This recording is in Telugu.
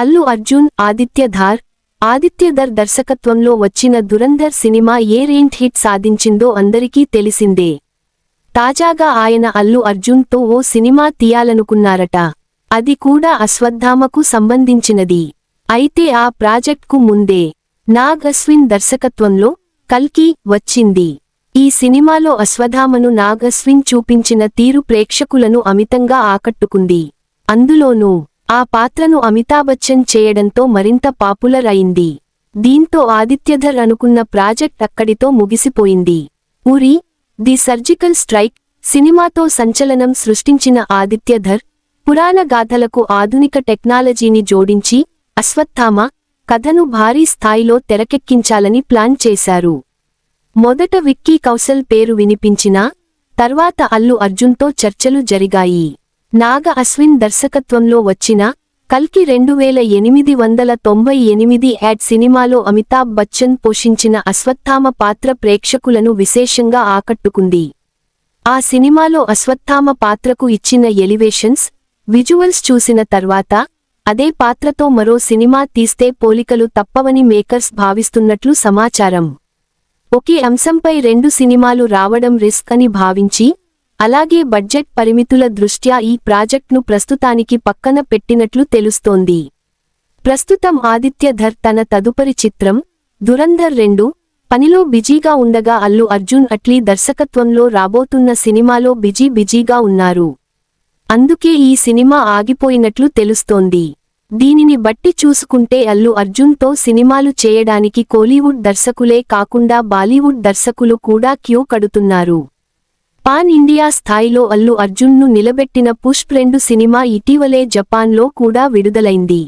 అల్లు అర్జున్ ఆదిత్యధార్ ఆదిత్యధర్ దర్శకత్వంలో వచ్చిన దురంధర్ సినిమా ఏ రేంట్ హిట్ సాధించిందో అందరికీ తెలిసిందే. తాజాగా ఆయన అల్లు అర్జున్తో ఓ సినిమా తీయాలనుకున్నారట. అది కూడా అశ్వత్థామకు సంబంధించినది. అయితే ఆ ప్రాజెక్ట్కు ముందే నాగ్ అశ్విన్ దర్శకత్వంలో కల్కి వచ్చింది. ఈ సినిమాలో అశ్వథామను నాగ్ అశ్విన్ చూపించిన తీరు ప్రేక్షకులను అమితంగా ఆకట్టుకుంది. అందులోనూ ఆ పాత్రను అమితాబచ్చన్ చేయడంతో మరింత పాపులర్ అయింది. దీంతో ఆదిత్యధర్ అనుకున్న ప్రాజెక్ట్ అక్కడితో ముగిసిపోయింది. ఉరి ది సర్జికల్ స్ట్రైక్ సినిమాతో సంచలనం సృష్టించిన ఆదిత్యధర్ పురాణ గాథలకు ఆధునిక టెక్నాలజీని జోడించి అశ్వత్థామ కథను భారీ స్థాయిలో తెరకెక్కించాలని ప్లాన్ చేశారు. మొదట విక్కీ కౌశల్ పేరు వినిపించినా తర్వాత అల్లు అర్జున్తో చర్చలు జరిగాయి. నాగ అశ్విన్ దర్శకత్వంలో వచ్చిన కల్కి రెండు వేల ఎనిమిది వందల తొంభై ఎనిమిది యాడ్ సినిమాలో అమితాబ్ బచ్చన్ పోషించిన అశ్వత్థామ పాత్ర ప్రేక్షకులను విశేషంగా ఆకట్టుకుంది. ఆ సినిమాలో అశ్వత్థామ పాత్రకు ఇచ్చిన ఎలివేషన్స్ విజువల్స్ చూసిన తర్వాత అదే పాత్రతో మరో సినిమా తీస్తే పోలికలు తప్పవని మేకర్స్ భావిస్తున్నట్లు సమాచారం. ఒకే అంశంపై రెండు సినిమాలు రావడం రిస్క్ అని భావించి అలాగే బడ్జెట్ పరిమితుల దృష్ట్యా ఈ ప్రాజెక్ట్ను ప్రస్తుతానికి పక్కన పెట్టినట్లు తెలుస్తోంది. ప్రస్తుతం ఆదిత్యధర్ తన తదుపరి చిత్రం దురంధర్ రెండు పనిలో బిజీగా ఉండగా అల్లు అర్జున్ అట్లీ దర్శకత్వంలో రాబోతున్న సినిమాలో బిజీ బిజీగా ఉన్నారు. అందుకే ఈ సినిమా ఆగిపోయినట్లు తెలుస్తోంది. దీనిని బట్టి చూసుకుంటే అల్లు అర్జున్తో సినిమాలు చేయడానికి కోలీవుడ్ దర్శకులే కాకుండా బాలీవుడ్ దర్శకులు కూడా క్యూ కడుతున్నారు. పాన్ ఇండియా స్థాయిలో అల్లు అర్జున్ను నిలబెట్టిన పుష్ప్ రెండు సినిమా ఇటీవలే జపాన్లో కూడా విడుదలైంది.